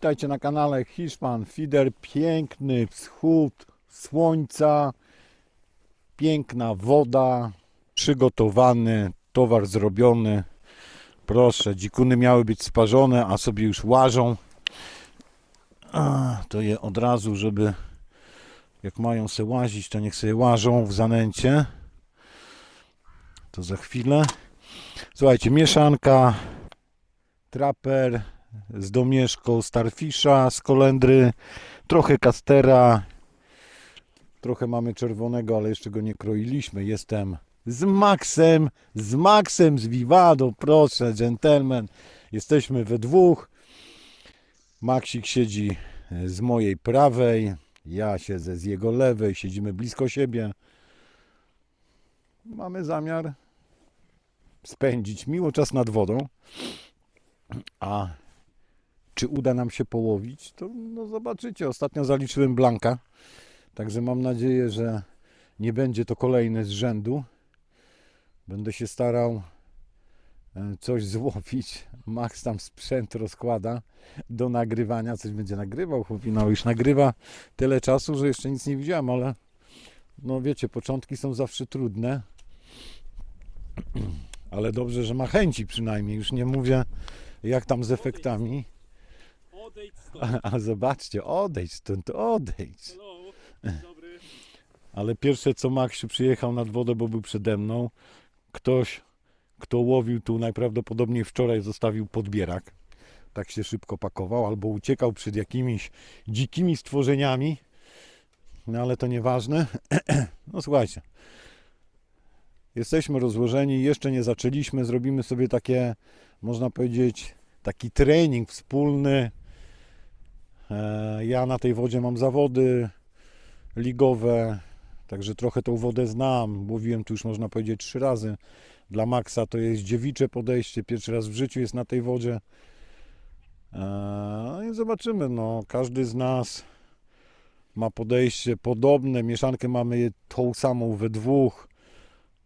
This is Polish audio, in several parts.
Witajcie na kanale Hiszpan Fider. Piękny wschód słońca, piękna woda, przygotowany, towar zrobiony. Proszę, dzikuny miały być sparzone, a sobie już łażą. To je od razu, żeby jak mają se łazić, to niech sobie łażą w zanęcie. To za chwilę. Słuchajcie, mieszanka, traper z domieszką starfisza, z kolendry, trochę kastera, trochę mamy czerwonego, ale jeszcze go nie kroiliśmy. Jestem z Maxem, z Maxem, z Vivado, proszę, gentleman. Jesteśmy we dwóch. Maxik siedzi z mojej prawej, ja siedzę z jego lewej, siedzimy blisko siebie. Mamy zamiar spędzić miło czas nad wodą. A czy uda nam się połowić, to no zobaczycie. Ostatnio zaliczyłem blanka, także mam nadzieję, że nie będzie to kolejny z rzędu. Będę się starał e, coś złowić. Max tam sprzęt rozkłada do nagrywania, coś będzie nagrywał. Chłopina już nagrywa tyle czasu, że jeszcze nic nie widziałem, ale no wiecie, początki są zawsze trudne. Ale dobrze, że ma chęci przynajmniej. Już nie mówię jak tam z efektami. Odejdź stąd. A, a zobaczcie, odejdź stąd, odejdź. Hello. Dzień dobry. Ale pierwsze co Maksiu przyjechał nad wodę, bo był przede mną, ktoś, kto łowił tu najprawdopodobniej wczoraj zostawił podbierak. Tak się szybko pakował, albo uciekał przed jakimiś dzikimi stworzeniami. No ale to nieważne. No słuchajcie. Jesteśmy rozłożeni, jeszcze nie zaczęliśmy. Zrobimy sobie takie, można powiedzieć, taki trening wspólny. E, Ja na tej wodzie mam zawody ligowe, także trochę tą wodę znam. Łowiłem tu już można powiedzieć trzy razy. Dla Maxa to jest dziewicze podejście. Pierwszy raz w życiu jest na tej wodzie. E, No i zobaczymy. No, każdy z nas ma podejście podobne. Mieszankę mamy tą samą we dwóch.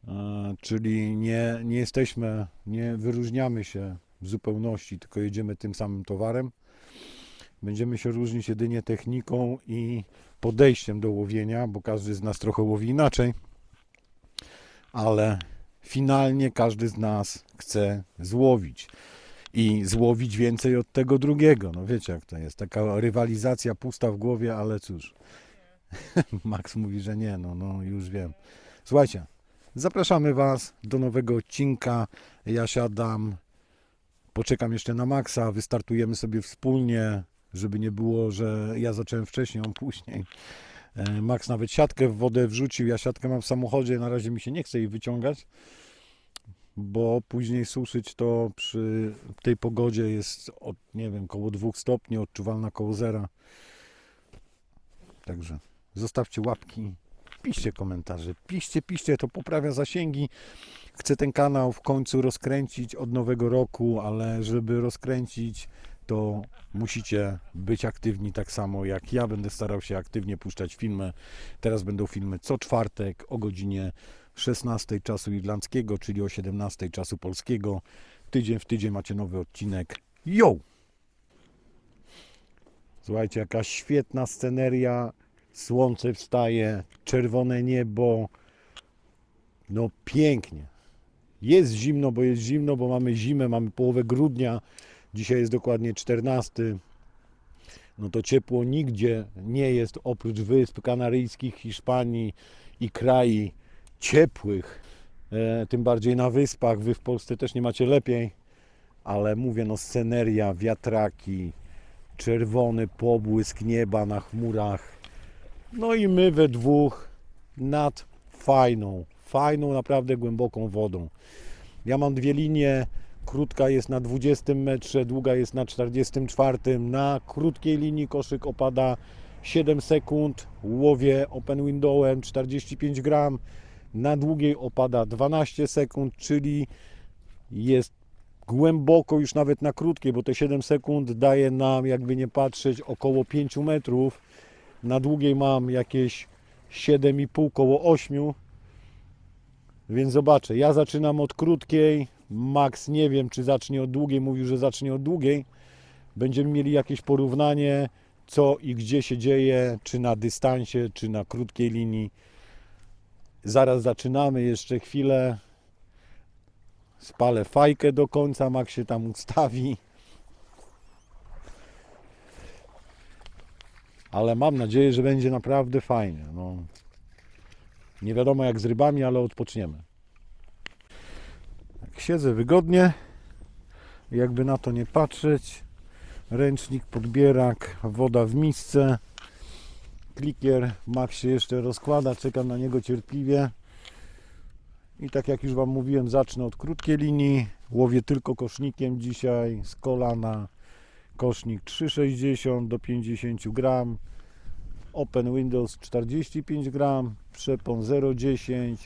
E, Czyli nie, nie jesteśmy, nie wyróżniamy się w zupełności, tylko jedziemy tym samym towarem. Będziemy się różnić jedynie techniką i podejściem do łowienia, bo każdy z nas trochę łowi inaczej, ale finalnie każdy z nas chce złowić i złowić więcej od tego drugiego. No wiecie jak to jest, taka rywalizacja pusta w głowie, ale cóż. Max mówi, że nie, no, no już wiem. Słuchajcie, zapraszamy Was do nowego odcinka. Ja siadam, poczekam jeszcze na Maxa, wystartujemy sobie wspólnie, żeby nie było, że ja zacząłem wcześniej, on później. E, Max nawet siatkę w wodę wrzucił, ja siatkę mam w samochodzie, na razie mi się nie chce jej wyciągać, bo później suszyć to przy tej pogodzie jest od, nie wiem, koło 2 stopni, odczuwalna koło zera. Także zostawcie łapki, piszcie komentarze, piszcie, piszcie, to poprawia zasięgi. Chcę ten kanał w końcu rozkręcić od nowego roku, ale żeby rozkręcić, to musicie być aktywni tak samo jak ja. Będę starał się aktywnie puszczać filmy. Teraz będą filmy co czwartek o godzinie 16 czasu irlandzkiego, czyli o 17 czasu polskiego. Tydzień w tydzień macie nowy odcinek. Yo! Słuchajcie, jaka świetna sceneria. Słońce wstaje, czerwone niebo. No pięknie. Jest zimno, bo jest zimno, bo mamy zimę, mamy połowę grudnia. Dzisiaj jest dokładnie 14. No to ciepło nigdzie nie jest oprócz wysp kanaryjskich, Hiszpanii i krai ciepłych. E, tym bardziej na wyspach. Wy w Polsce też nie macie lepiej. Ale mówię, no sceneria, wiatraki, czerwony pobłysk nieba na chmurach. No i my we dwóch nad fajną, fajną, naprawdę głęboką wodą. Ja mam dwie linie. Krótka jest na 20 metrze, długa jest na 44. Na krótkiej linii koszyk opada 7 sekund. Łowię open windowem 45 gram. Na długiej opada 12 sekund, czyli jest głęboko już nawet na krótkiej, bo te 7 sekund daje nam, jakby nie patrzeć, około 5 metrów. Na długiej mam jakieś 7,5 koło 8. Więc zobaczę, ja zaczynam od krótkiej. Max nie wiem, czy zacznie od długiej, mówił, że zacznie od długiej. Będziemy mieli jakieś porównanie, co i gdzie się dzieje, czy na dystansie, czy na krótkiej linii. Zaraz zaczynamy, jeszcze chwilę. Spalę fajkę do końca, Mak się tam ustawi. Ale mam nadzieję, że będzie naprawdę fajnie. No. Nie wiadomo jak z rybami, ale odpoczniemy. Siedzę wygodnie, jakby na to nie patrzeć. Ręcznik, podbierak, woda w misce. Klikier, Max się jeszcze rozkłada, czekam na niego cierpliwie. I tak jak już Wam mówiłem, zacznę od krótkiej linii. Łowię tylko kosznikiem dzisiaj z kolana. Kosznik 3,60 do 50 gram. Open Windows 45 gram. Przepon 0,10.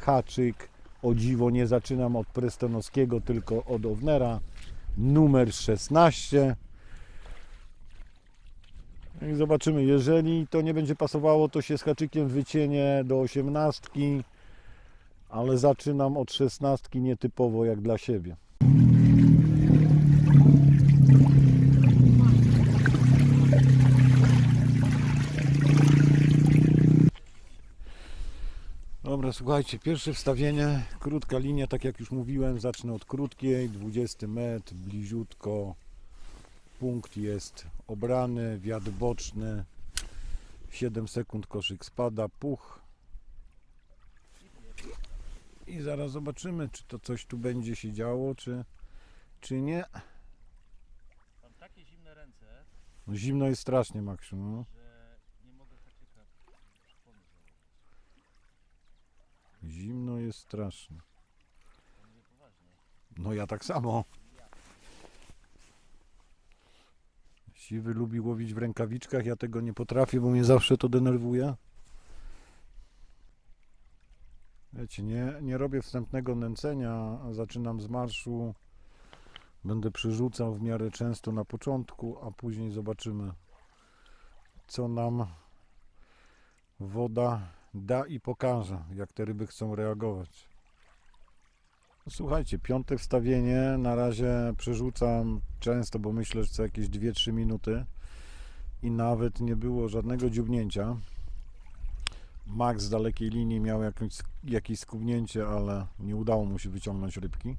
Haczyk. O dziwo nie zaczynam od Prestonowskiego, tylko od Ovnera. Numer 16. No I zobaczymy, jeżeli to nie będzie pasowało, to się z haczykiem wycienie do 18 ale zaczynam od szesnastki nietypowo jak dla siebie. Dobra, słuchajcie, pierwsze wstawienie, krótka linia, tak jak już mówiłem, zacznę od krótkiej, 20 metr, bliziutko. Punkt jest obrany, wiatr boczny, 7 sekund koszyk spada, puch, i zaraz zobaczymy, czy to coś tu będzie się działo, czy, czy nie. Mam takie zimne ręce, No, zimno jest strasznie, Maksiu. No. że nie mogę haczyka przypomnieć. Zimno jest poważnie. No ja tak samo. Siwy lubi łowić w rękawiczkach, ja tego nie potrafię, bo mnie zawsze to denerwuje. Wiecie, nie, nie robię wstępnego nęcenia, zaczynam z marszu. Będę przyrzucał w miarę często na początku, a później zobaczymy, co nam woda da i pokaże, jak te ryby chcą reagować. Słuchajcie, piąte wstawienie. Na razie przerzucam często, bo myślę, że co jakieś 2-3 minuty i nawet nie było żadnego dziubnięcia. Max z dalekiej linii miał jakieś, jakieś skubnięcie, ale nie udało mu się wyciągnąć rybki.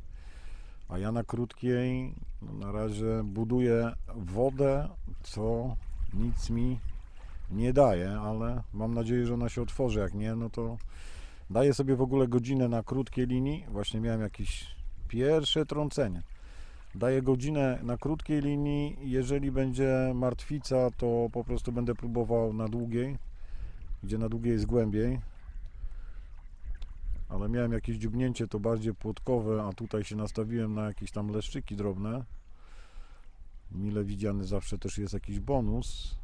A ja na krótkiej no na razie buduję wodę, co nic mi nie daje, ale mam nadzieję, że ona się otworzy. Jak nie, no to Daję sobie w ogóle godzinę na krótkiej linii. Właśnie miałem jakieś pierwsze trącenie. Daję godzinę na krótkiej linii. Jeżeli będzie martwica, to po prostu będę próbował na długiej, gdzie na długiej jest głębiej. Ale miałem jakieś dziubnięcie, to bardziej płotkowe, a tutaj się nastawiłem na jakieś tam leszczyki drobne. Mile widziany zawsze też jest jakiś bonus.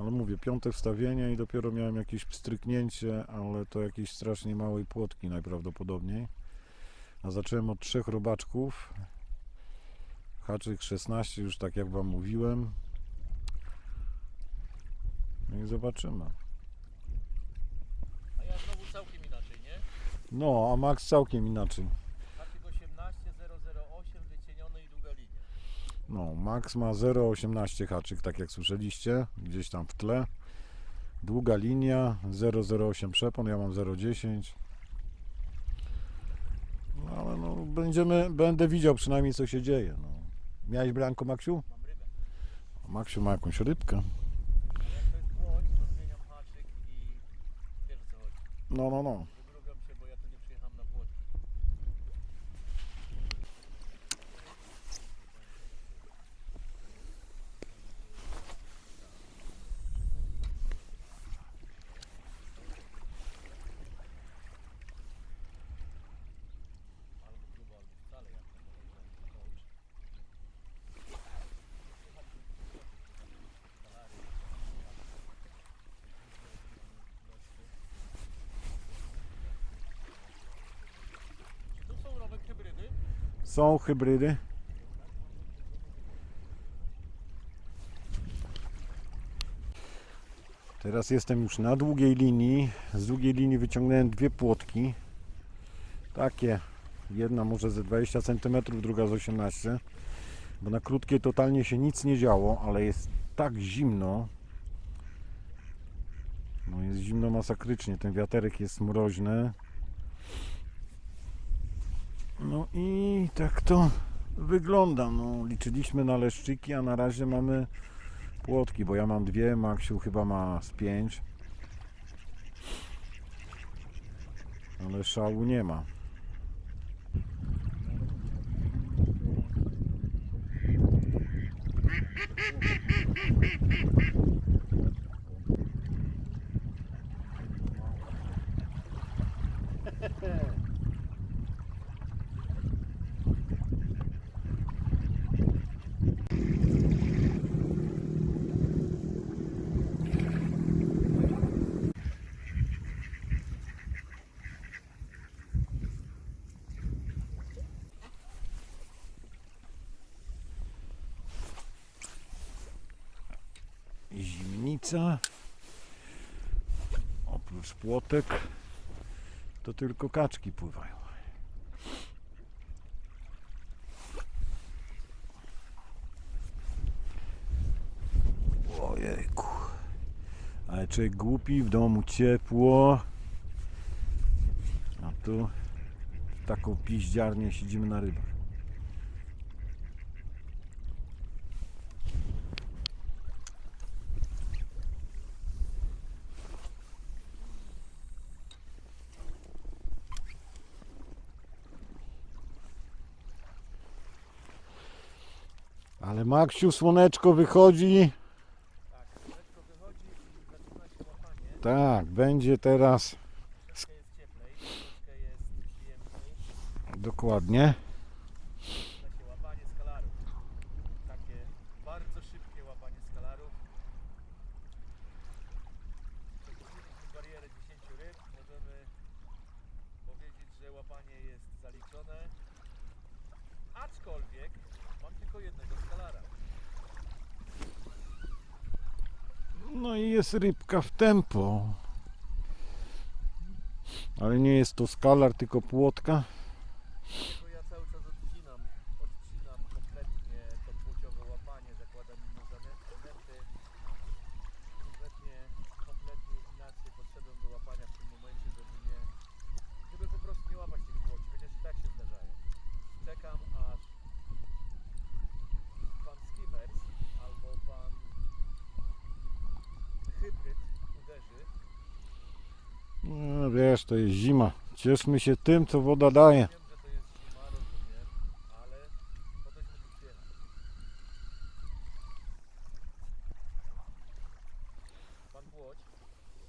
Ale mówię, piąte wstawienie i dopiero miałem jakieś pstryknięcie, ale to jakiejś strasznie małej płotki najprawdopodobniej. A zacząłem od trzech robaczków. Haczyk 16, już tak jak Wam mówiłem. No i zobaczymy. A ja znowu całkiem inaczej, nie? No, a Max całkiem inaczej. Haczyk 18, 008, wycieniony i długa linia. No, Max ma 0,18 haczyk, tak jak słyszeliście, gdzieś tam w tle. Długa linia, 0,08 przepon, ja mam 0,10. No, ale no, będziemy, będę widział przynajmniej co się dzieje. No. Miałeś blanko, Maksiu? Mam rybę. Maksiu ma jakąś rybkę. Jak to jest błąd, to zmieniam haczyk i wiesz o co chodzi. No, no, no. Wygrubiam się, bo ja tu nie przyjechałem na płotki. Albo grubo, albo wcale, jak to powiedział coach. Czy to są rowe hybrydy? Są hybrydy. Teraz jestem już na długiej linii. Z długiej linii wyciągnąłem dwie płotki. Takie Jedna może ze 20 cm, druga z 18 bo na krótkiej totalnie się nic nie działo, ale jest tak zimno. No jest zimno masakrycznie, ten wiaterek jest mroźny. No i tak to wygląda. No, liczyliśmy na leszczyki, a na razie mamy płotki, bo ja mam dwie, Maksiu chyba ma z pięć. Ale szału nie ma. Zimnica. Oprócz płotek to tylko kaczki pływają. Ojejku. Ale człowiek głupi, w domu ciepło. A tu w taką piździarnię siedzimy na rybach. Ale Maksiu, słoneczko wychodzi. Tak, lekko wychodzi i zaczyna się łapanie. Tak, będzie teraz Troszkę jest cieplej, troszkę jest przyjemniej. dokładnie. Zaczyna się łapanie skalarów. Takie bardzo szybkie łapanie skalarów. Przepuściliśmy barierę 10 ryb. Możemy powiedzieć, że łapanie jest zaliczone. Aczkolwiek mam tylko jednego skalara. No i jest rybka w tempo. Ale nie jest to skalar, tylko płotka. Bo ja cały czas odcinam, odcinam kompletnie to płciowe łapanie, zakładam inne zanę- zanęty. Kompletnie, kompletnie inaczej podszedłem do łapania w tym momencie, żeby nie, żeby po prostu nie łapać tych płoci, chociaż i tak się zdarzają. Czekam aż pan skimmers albo pan hybryd uderzy. No, wiesz, to jest zima. Cieszmy się tym, co woda daje.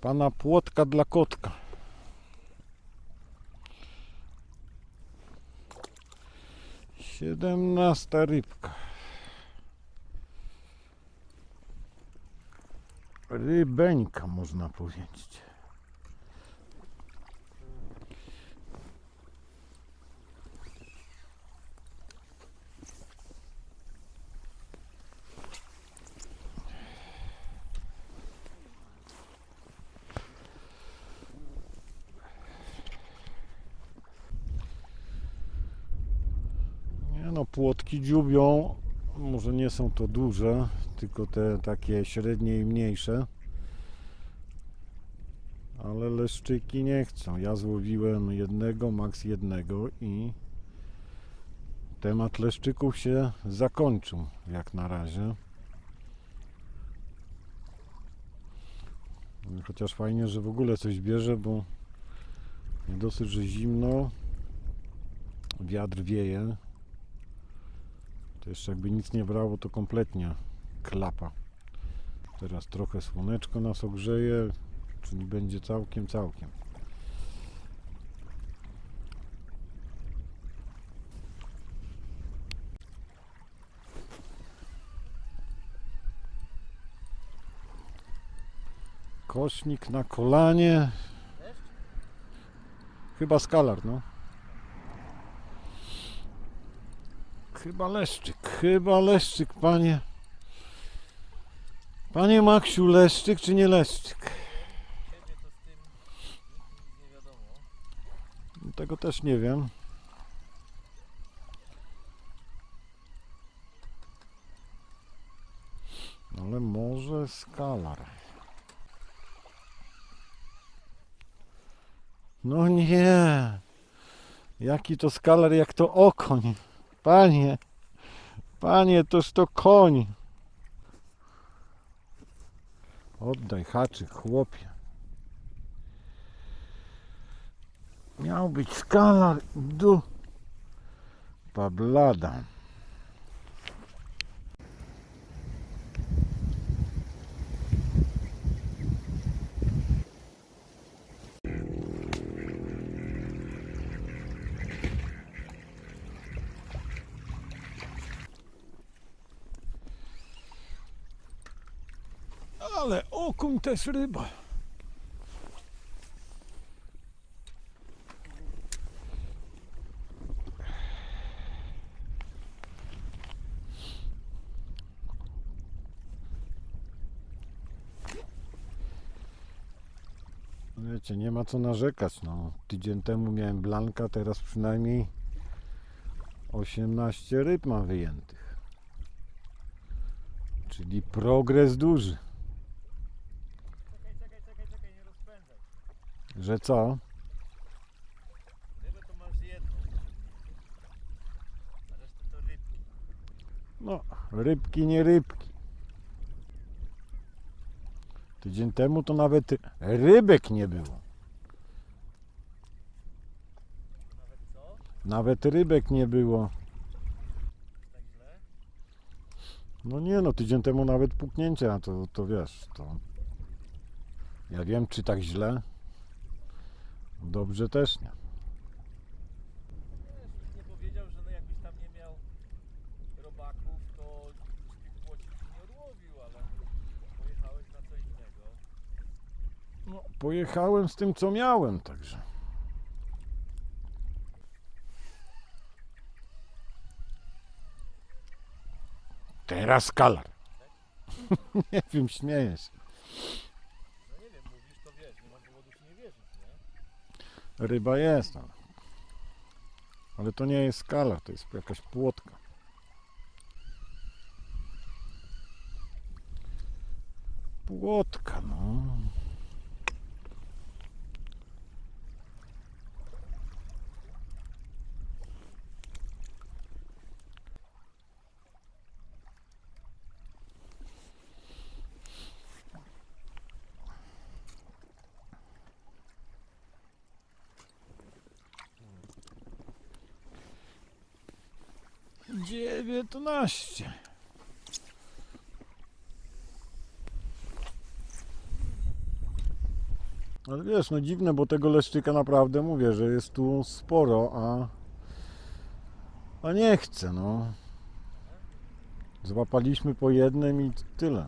Pana płotka dla kotka. Siedemnasta rybka. Rybeńka można powiedzieć. Nie no, płotki dziubią. Może nie są to duże, tylko te takie średnie i mniejsze. Ale leszczyki nie chcą. Ja złowiłem jednego, maks jednego i temat leszczyków się zakończył jak na razie. Chociaż fajnie, że w ogóle coś bierze, bo dosyć, że zimno, wiatr wieje. To jeszcze jakby nic nie brało, to kompletnie klapa. Teraz trochę słoneczko nas ogrzeje, czyli będzie całkiem, całkiem. Kośnik na kolanie. Chyba skalar, no. Chyba Leszczyk, chyba Leszczyk, panie. Panie Maksiu, Leszczyk czy nie Leszczyk? Tego też nie wiem. Ale może skalar. No nie. Jaki to skalar, jak to okoń. Panie. Panie, toż to koń. Oddaj haczyk, chłopie. Miał być skalar. Du. Pablada. Okuń też ryba. Wiecie, nie ma co narzekać. No. Tydzień temu miałem blanka, teraz przynajmniej 18 ryb mam wyjętych. Czyli progres duży. Że co? Rybę to masz jedną. A resztę to rybki. No, rybki, nie rybki. Tydzień temu to nawet rybek nie było. Nawet co? Nawet rybek nie było. Tak źle? No nie no, tydzień temu nawet puknięcia, to, to wiesz, to... Ja wiem, czy tak źle? Dobrze też nie. Wiesz, nie powiedział, że no jakbyś tam nie miał robaków, to tych nie odłowił, ale pojechałeś na co innego. No, pojechałem z tym, co miałem, także... Teraz kalar. nie wiem, śmieję się. No nie wiem, mówisz to wiesz, nie ma powodu ci nie wierzyć, nie? Ryba jest, ale, ale to nie jest skala, to jest jakaś płotka. Płotka, no. Dziewiętnaście. Ale wiesz, no dziwne, bo tego leszczyka naprawdę mówię, że jest tu sporo, a, a nie chcę, no. Złapaliśmy po jednym i tyle.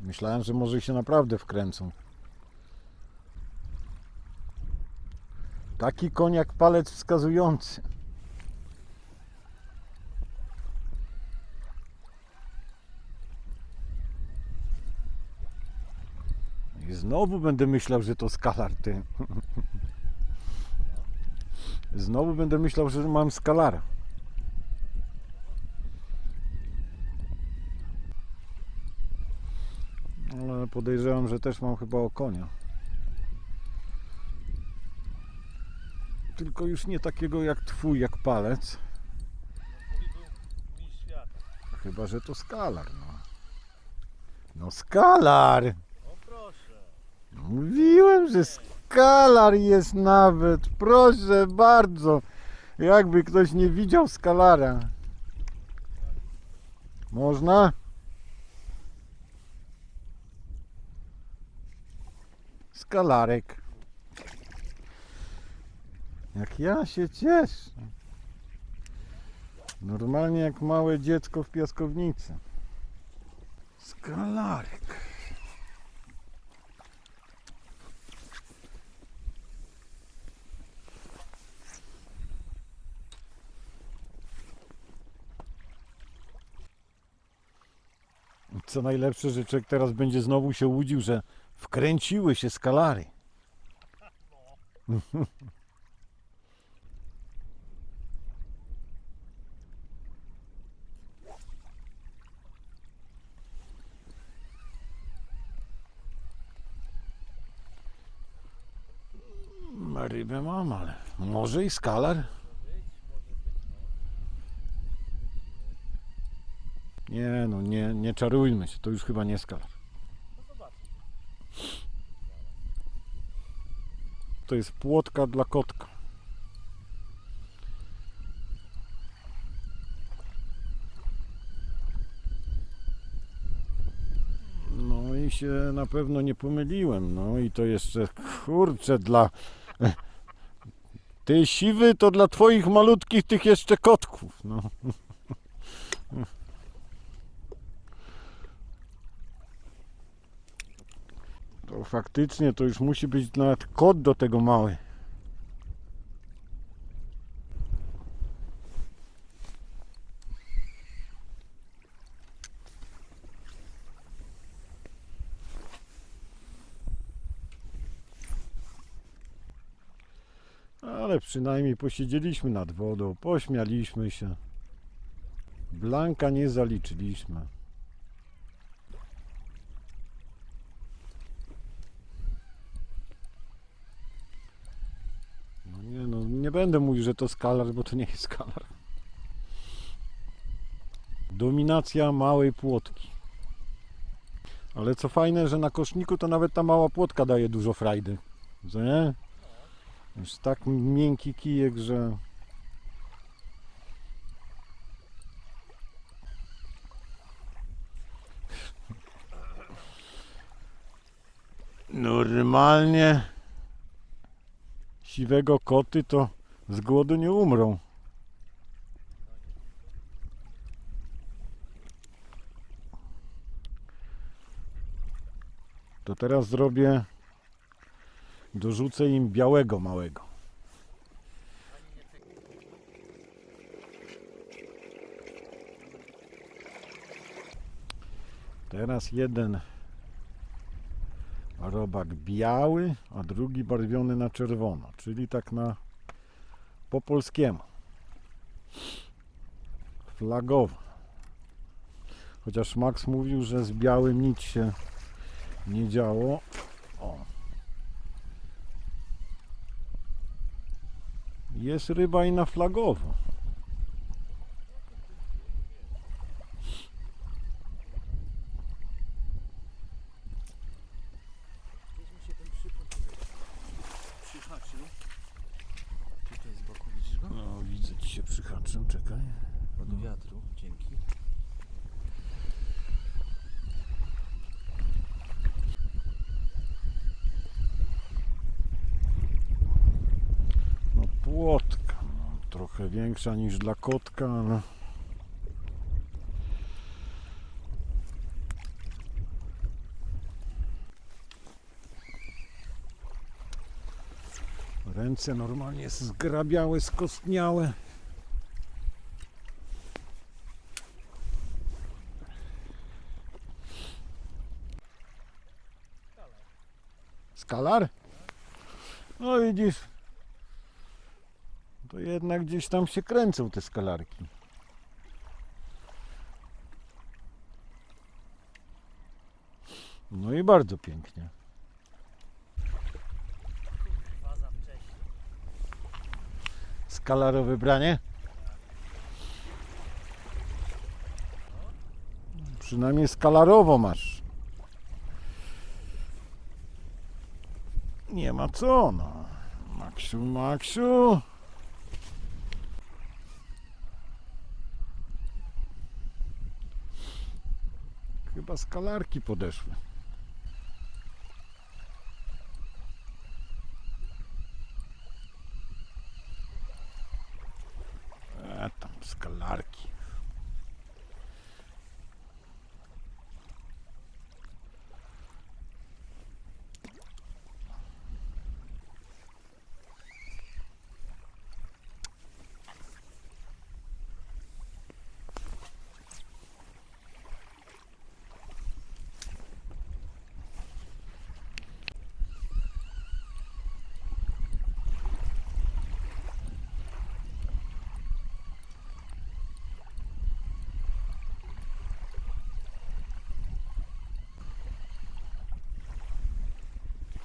Myślałem, że może się naprawdę wkręcą. Taki koń jak palec wskazujący. I znowu będę myślał, że to skalar ty. Znowu będę myślał, że mam skalara. Ale podejrzewam, że też mam chyba o konia. Tylko już nie takiego jak twój, jak palec. Chyba, że to skalar. No, no skalar! Mówiłem, że skalar jest nawet. Proszę bardzo. Jakby ktoś nie widział skalara. Można? Skalarek. Jak ja się cieszę. Normalnie jak małe dziecko w piaskownicy. Skalarek. Co najlepsze, że człowiek teraz będzie znowu się łudził, że wkręciły się skalary. No. Rybę mam, ale może i skalar. Nie no, nie, nie czarujmy się, to już chyba nie zobaczmy. To jest płotka dla kotka. No i się na pewno nie pomyliłem. No i to jeszcze kurczę dla. Ty siwy to dla twoich malutkich tych jeszcze kotków. No. To faktycznie to już musi być nawet kot do tego mały. Ale przynajmniej posiedzieliśmy nad wodą, pośmialiśmy się. Blanka nie zaliczyliśmy. No nie, będę mówił, że to skalar, bo to nie jest skalar. Dominacja małej płotki. Ale co fajne, że na koszniku to nawet ta mała płotka daje dużo frajdy. Co nie? Już tak miękki kijek, że... Normalnie siwego koty to z głodu nie umrą. To teraz zrobię, dorzucę im białego małego. Teraz jeden robak biały, a drugi barwiony na czerwono, czyli tak na po polskiemu. Flagowo. Chociaż Max mówił, że z białym nic się nie działo. O. Jest ryba i na flagowo. Gdzieś mi się ten przypór tutaj przyhaczył. Tutaj z boku widzisz go? No, widzę ci się przyhaczem, czekaj. Od wiatru, dzięki. No płotka, no, trochę większa niż dla kotka, ale... Ręce normalnie zgrabiałe, skostniałe. Skalar? No widzisz, to jednak gdzieś tam się kręcą te skalarki. No i bardzo pięknie. Skalarowe branie? Przynajmniej skalarowo masz. Nie ma co, no. Maksiu, Maksiu. Chyba skalarki podeszły.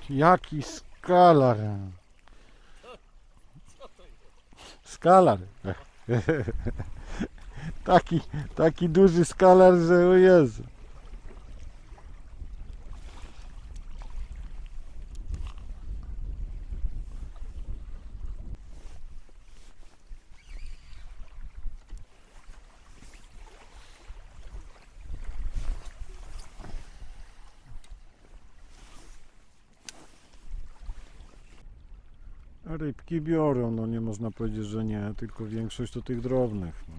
Jaki skalar. Skalar. Taki, taki duży skalar, że o Jezu. Biorą, no nie można powiedzieć, że nie, tylko większość to tych drobnych. No.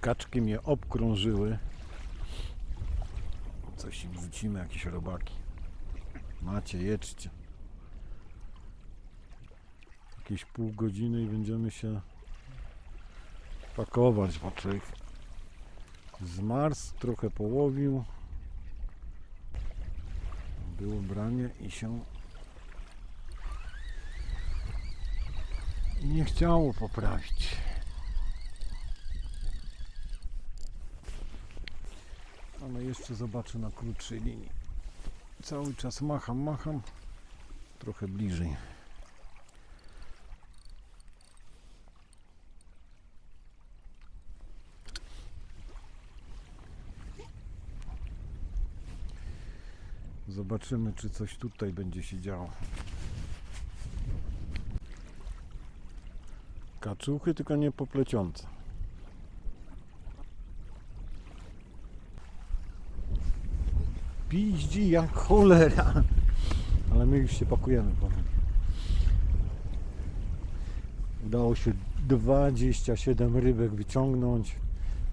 Kaczki mnie obkrążyły. Coś im wrzucimy, jakieś robaki. Macie, jedźcie. Jakieś pół godziny i będziemy się pakować, człowiek zmarzł, trochę połowił. Było branie i się nie chciało poprawić. Ale jeszcze zobaczę na krótszej linii. Cały czas macham, macham. Trochę bliżej. Zobaczymy, czy coś tutaj będzie się działo. Kaczuchy, tylko nie popleciące. Piździ jak cholera. Ale my już się pakujemy powoli. Udało się 27 rybek wyciągnąć.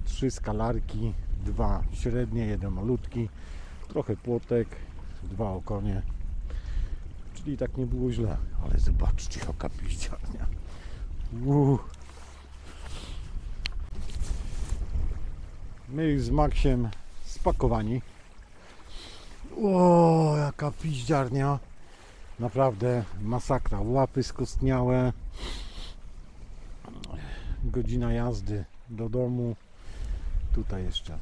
Trzy skalarki, dwa średnie, jeden malutki, trochę płotek, dwa okonie. Czyli tak nie było źle. Ale zobaczcie jaka piździarnia. Uuu. My z Maksiem spakowani. O, jaka piździarnia. Naprawdę masakra. Łapy skostniałe. Godzina jazdy do domu. Tutaj jeszcze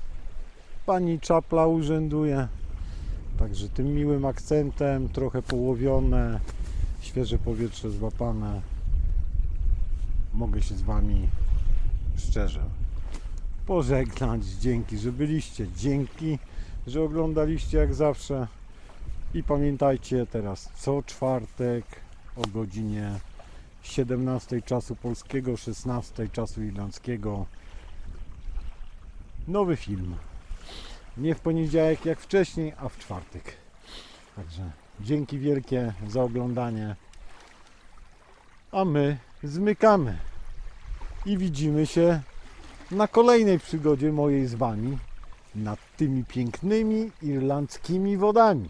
pani czapla urzęduje. Także tym miłym akcentem, trochę połowione, świeże powietrze złapane mogę się z Wami szczerze pożegnać. Dzięki, że byliście. Dzięki, że oglądaliście jak zawsze. I pamiętajcie teraz co czwartek o godzinie 17 czasu polskiego, 16 czasu irlandzkiego nowy film. Nie w poniedziałek jak wcześniej, a w czwartek. Także dzięki wielkie za oglądanie. A my zmykamy. I widzimy się na kolejnej przygodzie mojej z Wami nad tymi pięknymi irlandzkimi wodami.